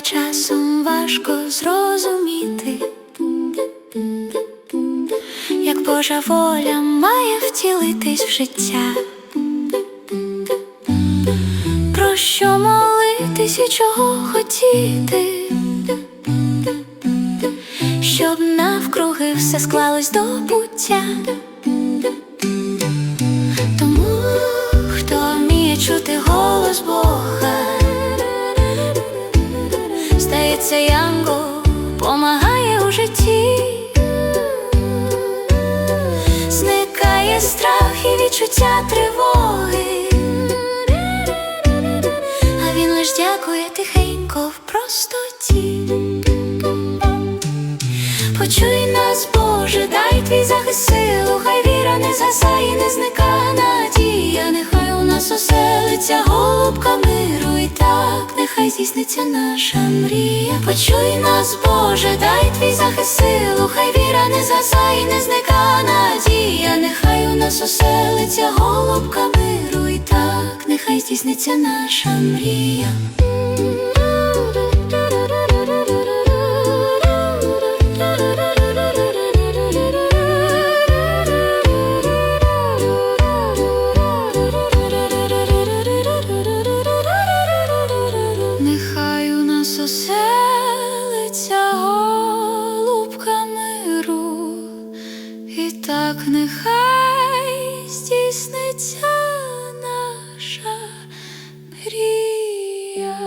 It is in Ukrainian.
часом важко зрозуміти, як Божа воля має втілитись в життя. Про що молитись і чого хотіти, щоб навкруги все склалось до буття. Стається янгол, помагає у житті, зникає страх і відчуття тривоги, а він лиш дякує тихенько в простоті. Почуй нас, Боже, дай твій захист силу, хай віра не згасає, не зникає надія, нехай у нас оселиться голубка нехай здійсниться наша мрія. Почуй нас, Боже, дай твій захист силу, хай віра не засає, не зника надія, нехай у нас оселиться голубка миру, і так, нехай здійсниться наша мрія. Так нехай здійсниться наша мрія.